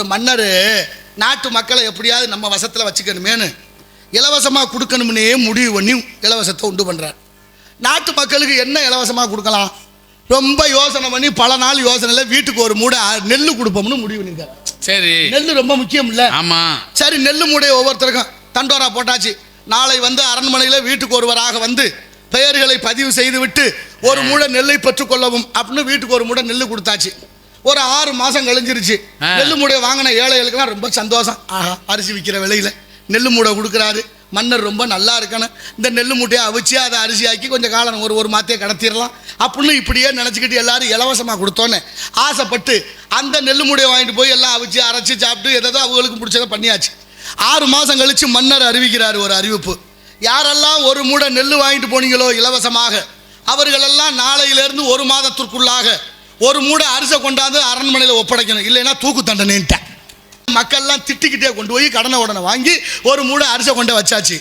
ஒரு மன்னர் நாட்டு மக்களை எப்படியாவது நம்ம வசத்தில் வச்சுக்கணுமேனு இலவசமாக கொடுக்கணும்னே முடிவு பண்ணி இலவசத்தை உண்டு பண்ணுறார் நாட்டு மக்களுக்கு என்ன இலவசமாக கொடுக்கலாம்? ரொம்ப யோசனை பண்ணி பல நாள் யோசனையில் வீட்டுக்கு ஒரு மூடை நெல் கொடுப்போம்னு முடிவு பண்ணியிருக்காரு சரி. நெல் ரொம்ப முக்கியம் இல்லை. ஆமா. சரி நெல்லு மூடைய ஒவ்வொருத்தருக்கும். தண்டோரா போட்டாச்சு. நாளை வந்து அரண்மனையில் வீட்டுக்கு ஒருவராக வந்து பெயர்களை பதிவு செய்துவிட்டு ஒரு மூடை நெல்லை பெற்றுக்கொள்ளவும் அப்படின்னு வீட்டுக்கு ஒரு மூடை நெல் கொடுத்தாச்சு. ஒரு ஆறு மாதம் கழிஞ்சிருச்சு. நெல்லு மூடைய வாங்கின ஏழைகளுக்கெல்லாம் ரொம்ப சந்தோஷம். ஆஹா அரிசி விற்கிற விலையில். நெல்லு மூடை கொடுக்குறாரு. மன்னர் ரொம்ப நல்லா இருக்கணும். இந்த நெல்லு மூட்டையை அவிச்சு அதை அரிசி ஆக்கி கொஞ்சம் காலம் ஒரு ஒரு மாத்தையே கடத்திடலாம். அப்படின்னு இப்படியே நினச்சிக்கிட்டு எல்லாரும் இலவசமாக கொடுத்தோன்னே ஆசைப்பட்டு அந்த நெல்லு மூடையை வாங்கிட்டு போய் எல்லாம் அவிச்சு அரைச்சி சாப்பிட்டு எதோ அவங்களுக்கு பிடிச்சதை பண்ணியாச்சு. ஆறு மாதம் கழித்து மன்னர் அறிவிக்கிறார் ஒரு அறிவிப்பு. யாரெல்லாம் ஒரு மூடை நெல் வாங்கிட்டு போனீங்களோ இலவசமாக அவர்களெல்லாம் நாளையிலேருந்து ஒரு மாதத்திற்குள்ளாக ஒரு மூடை அரிசை கொண்டாந்து அரண்மனையில் ஒப்படைக்கணும். இல்லைன்னா தூக்கு தண்டனைன்ட்டேன் மக்கள்லாம் திட்டிக்கிட்டே கொண்டு போய் கடனை உடனே வாங்கி ஒரு மூடை அரிசை கொண்டு வச்சாச்சு.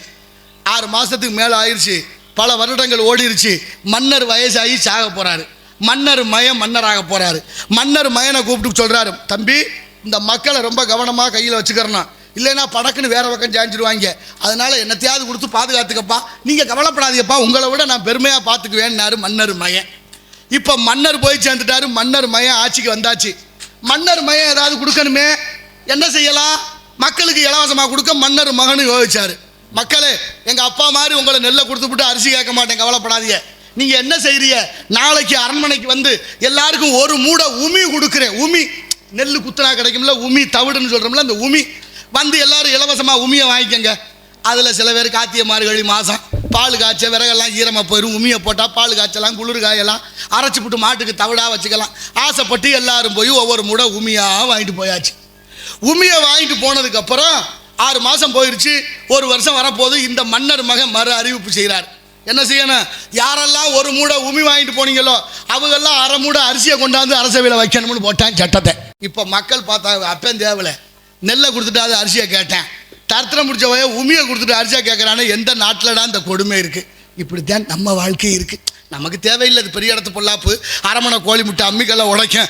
ஆறு மாதத்துக்கு மேலே ஆயிடுச்சு பல வருடங்கள் ஓடிருச்சு. மன்னர் வயசாகி சாக போகிறாரு மன்னர் மயம் மன்னராக போகிறாரு மன்னர் மயனை கூப்பிட்டு சொல்கிறாரு தம்பி இந்த மக்களை ரொம்ப கவனமாக கையில் வச்சுக்கிறணும். இல்லைன்னா படக்குன்னு வேற பக்கம் சாஞ்சிருவாங்க. அதனால என்னத்தையாவது கொடுத்து பாதுகாத்துக்கப்பா. நீங்கள் கவலைப்படாதீங்கப்பா. உங்களை விட நான் பெருமையாக பார்த்துக்குவேன்னாரு மன்னர் மயன் இப்போ மன்னர் போய் சேர்ந்துட்டாரு. மன்னர் மயம் ஆட்சிக்கு வந்தாச்சு. மன்னர் மயம் ஏதாவது கொடுக்கணுமே? என்ன செய்யலாம்? மக்களுக்கு இலவசமாக கொடுக்க மன்னர் மகனு யோசிச்சாரு. மக்களே எங்கள் அப்பா மாதிரி உங்களை நெல்லை கொடுத்துவிட்டு அரிசி கேட்க மாட்டேன் கவலைப்படாதீங்க. நீங்கள் என்ன செய்கிறீங்க நாளைக்கு அரண்மனைக்கு வந்து எல்லாருக்கும் ஒரு மூடை உமி கொடுக்குறேன். உமி நெல் குத்துனா கிடைக்கும்ல உமி தவிடுன்னு சொல்கிறோம்ல அந்த உமி. வந்து எல்லாரும் இலவசமாக உமியை வாங்கிக்கோங்க. அதில் சில பேர் காத்திய மார்கழி மாதம் பால் காய்ச்ச விறகெல்லாம் ஈரமாக போயிடும் உமியை போட்டால் பால் காய்ச்சலாம் குளிர் காயலாம் அரைச்சி போட்டு மாட்டுக்கு தவிடாக வச்சுக்கலாம். ஆசைப்பட்டு எல்லாரும் போய் ஒவ்வொரு முடை உமியாக வாங்கிட்டு போயாச்சு. உமியை வாங்கிட்டு போனதுக்கப்புறம் ஆறு மாதம் போயிடுச்சு ஒரு வருஷம் வரப்போது இந்த மன்னர் மகன் மறு அறிவிப்பு செய்கிறார் என்ன செய்யணும்? யாரெல்லாம் ஒரு மூடை உமி வாங்கிட்டு போனீங்களோ அவங்கெல்லாம் அரை மூடை அரிசியை கொண்டாந்து அரசவையில் வைக்கணும்னு போட்டான் சட்டத்தை. இப்போ மக்கள் பார்த்தா அப்பன் தேவலை. நெல்லை கொடுத்துட்டு அது அரிசியை கேட்டேன். தரத்தில் முடிச்ச உமியை கொடுத்துட்டு அரிசியாக கேட்குறானே எந்த நாட்டில்டா இந்த கொடுமை இருக்குது இப்படித்தான் நம்ம வாழ்க்கை இருக்குது நமக்கு தேவையில்லை பெரிய இடத்து பொல்லாப்பு. அரமனை கோழி முட்டை அம்மிக்கெல்லாம் உடைக்கும்.